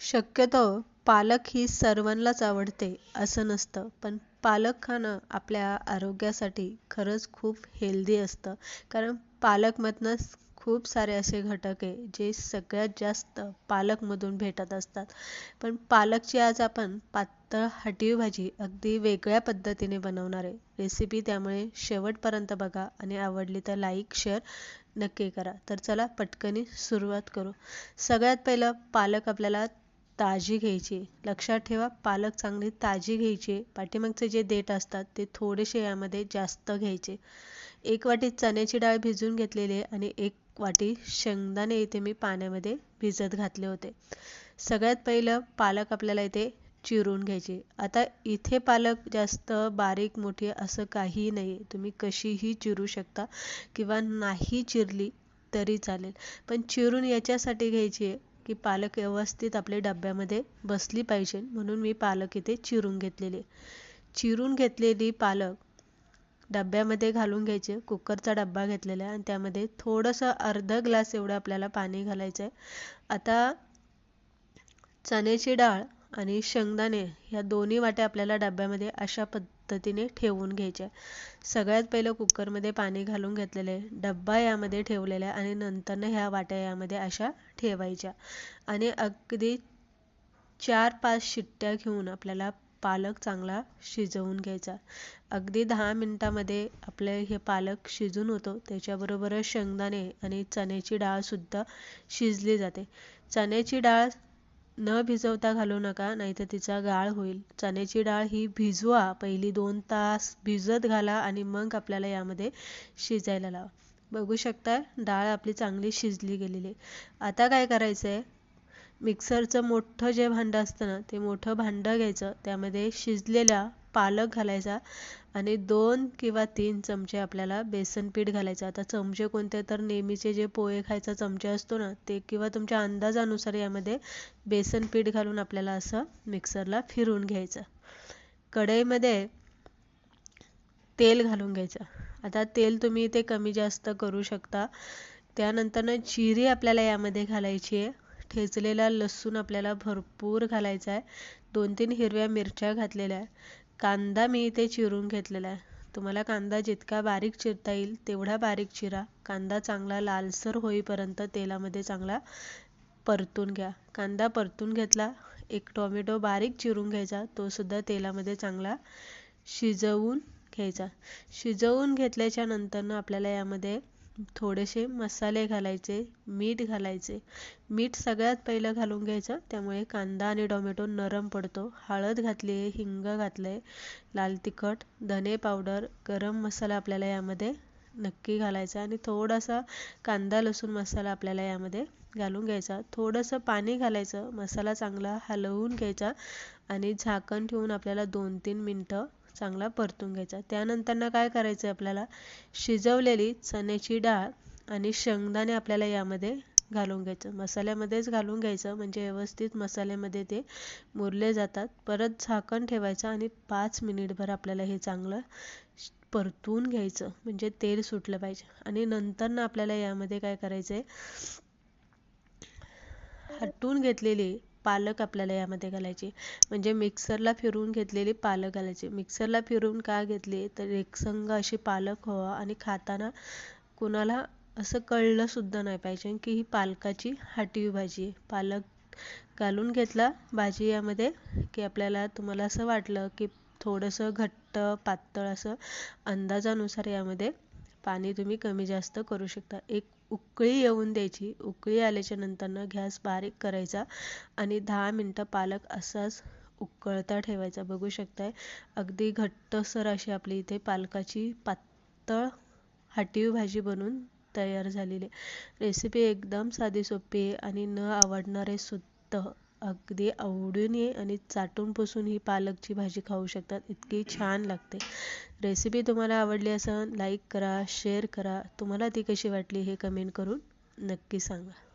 शक्यतो पालक ही सर्वांनाच आवडते असं नसतं. पण पालक खाणं आपल्या आरोग्यासाठी खरंच खूप हेल्दी असतं. कारण पालकमधनंच खूप सारे असे घटक आहे जे सगळ्यात जास्त पालकमधून भेटत असतात. पण पालकची आज आपण पातळ हटीव भाजी अगदी वेगळ्या पद्धतीने बनवणार आहे. रेसिपी त्यामुळे शेवटपर्यंत बघा आणि आवडली तर लाईक शेअर नक्की करा. तर चला पटकनी सुरुवात करू. सगळ्यात पहिलं पालक आपल्याला ताजी घ्यायची. लक्षात ठेवा पालक चांगली ताजी घ्यायची. पाठीमागचे जे देठ असतात ते थोडेसे यामध्ये जास्त घ्यायचे. एक वाटी चण्याची डाळ भिजून घेतलेली आहे आणि एक वाटी शेंगदाणे इथे मी पाण्यामध्ये भिजत घातले होते. सगळ्यात पहिलं पालक आपल्याला इथे चिरून घ्यायचे. आता इथे पालक जास्त बारीक मोठी असं काही नाही. तुम्ही कशीही चिरू शकता किंवा नाही चिरली तरी चालेल. पण चिरून याच्यासाठी घ्यायची आहे की पालक व्यवस्थित आपल्या डब्यामध्ये बसली पाहिजे. म्हणून मी पालक इथे चिरून घेतलेले. चिरून घेतलेली पालक डब्यामध्ये घालून घ्यायचे. कुकरचा डब्बा घेतलेला आहे आणि त्यामध्ये थोडंसं अर्ध ग्लास एवढं आपल्याला पाणी घालायचं आहे आता चण्याची डाळ आणि शेंगदाणे ह्या दोन्ही वाट्या आपल्याला डब्यामध्ये अशा पद्धतीने ठेवून घ्यायच्या. सगळ्यात पहिलं कुकरमध्ये पाणी घालून घेतलेले डब्बा यामध्ये ठेवलेला आहे आणि नंतरनं ह्या वाट्या यामध्ये अशा ठेवायच्या. आणि अगदी चार पाच शिट्ट्या घेऊन आपल्याला पालक चांगला शिजवून घ्यायचा. अगदी दहा मिनटामध्ये आपले हे पालक शिजून होतो. त्याच्याबरोबरच शेंगदाणे आणि चण्याची डाळसुद्धा शिजली जाते. चण्याची डाळ न भिजवता घालू नका नाहीतर तिचा गाळ होईल. चण्याची डाळ ही भिजवा पहिली दोन तास भिजत घाला आणि मग आपल्याला यामध्ये शिजायला लावा. बघू शकता डाळ आपली चांगली शिजली गेलेली आता काय करायचं आहे मिक्सरचं मोठं जे भांडं असतं ना ते मोठं भांडं घ्यायचं. त्यामध्ये शिजलेल्या पालक घालायचा आणि दोन किंवा तीन चमचे आपल्याला बेसन पीठ घालायचं. आता चमचे कोणते तर नेहमीचे जे पोहे खायचा चमचे असतो ना ते किंवा तुमच्या अंदाजानुसार यामध्ये बेसन पीठ घालून आपल्याला असं मिक्सरला फिरून घ्यायचं. कढईमध्ये तेल घालून घ्यायचं. आता तेल तुम्ही इथे कमी जास्त करू शकता. त्यानंतरनं जिरी आपल्याला यामध्ये घालायची आहे. ठेचलेला लसूण आपल्याला भरपूर घालायचा आहे. दोन तीन हिरव्या मिरच्या घातलेल्या आहे. कांदा मी इथे चिरून घेतलेला आहे. तुम्हाला कांदा जितका बारीक चिरता येईल तेवढा बारीक चिरा. कांदा चांगला लालसर होईपर्यंत तेलामध्ये चांगला परतून घ्या. कांदा परतून घेतला एक टोमॅटो बारीक चिरून घ्यायचा. तो सुद्धा तेलामध्ये चांगला शिजवून घ्यायचा. शिजवून घेतल्याच्या नंतरनं आपल्याला यामध्ये थोडेसे मसाले घालायचे मीठ घालायचे. मीठ सगळ्यात पहिलं घालून घ्यायचं त्यामुळे कांदा आणि टोमॅटो नरम पडतो. हळद घातली आहे हिंग घातलं आहे लाल तिखट धने पावडर गरम मसाला आपल्याला यामध्ये नक्की घालायचा आणि थोडासा कांदा लसूण मसाला आपल्याला यामध्ये घालून घ्यायचा. थोडंसं पाणी घालायचं मसाला चांगला हलवून घ्यायचा आणि झाकण ठेवून आपल्याला दोन तीन मिनटं चांगला परतून घ्यायचा. त्यानंतरनं काय करायचं आहे आपल्याला? शिजवलेली चण्याची डाळ आणि शेंगदाणे आपल्याला यामध्ये घालून घ्यायचं. मसाल्यामध्येच घालून घ्यायचं म्हणजे व्यवस्थित मसाल्यामध्ये ते मुरले जातात. परत झाकण ठेवायचं आणि पाच मिनिटभर आपल्याला हे चांगलं परतून घ्यायचं म्हणजे तेल सुटलं पाहिजे. आणि नंतरनं आपल्याला यामध्ये काय करायचं आहे हटून घेतलेली पालक आपल्याला यामध्ये घालायची. म्हणजे मिक्सरला फिरवून घेतलेली पालक घालायची. मिक्सरला फिरवून का घेतली? तर एकसंग अशी पालक हवा आणि खाताना कुणाला असं कळलं सुद्धा नाही पाहिजे की ही पालकाची हाटवी भाजी आहे. पालक घालून घेतला भाजी यामध्ये की आपल्याला तुम्हाला असं वाटलं की थोडंसं घट्ट पातळ असं अंदाजानुसार यामध्ये पाणी तुम्ही कमी जास्त करू शकता. एक उकळी येऊन द्यायची. उकळी आल्याच्या नंतरनं गॅस बारीक करायचा आणि दहा मिनटं पालक असाच उकळता ठेवायचा. बघू शकताय अगदी घट्टसर अशी आपली इथे पालकाची पातळ हाटीव भाजी बनून तयार झालेली रेसिपी एकदम साधी सोपी आहे आणि न आवडणारे सुद्धा. अगदी आवडीने आणि चाटून पुसून ही पालकची भाजी खाऊ शकतात. इतकी छान लागते. रेसिपी तुम्हाला आवडली असं लाईक करा शेअर करा. तुम्हाला ती कशी वाटली हे कमेंट करून नक्की सांगा.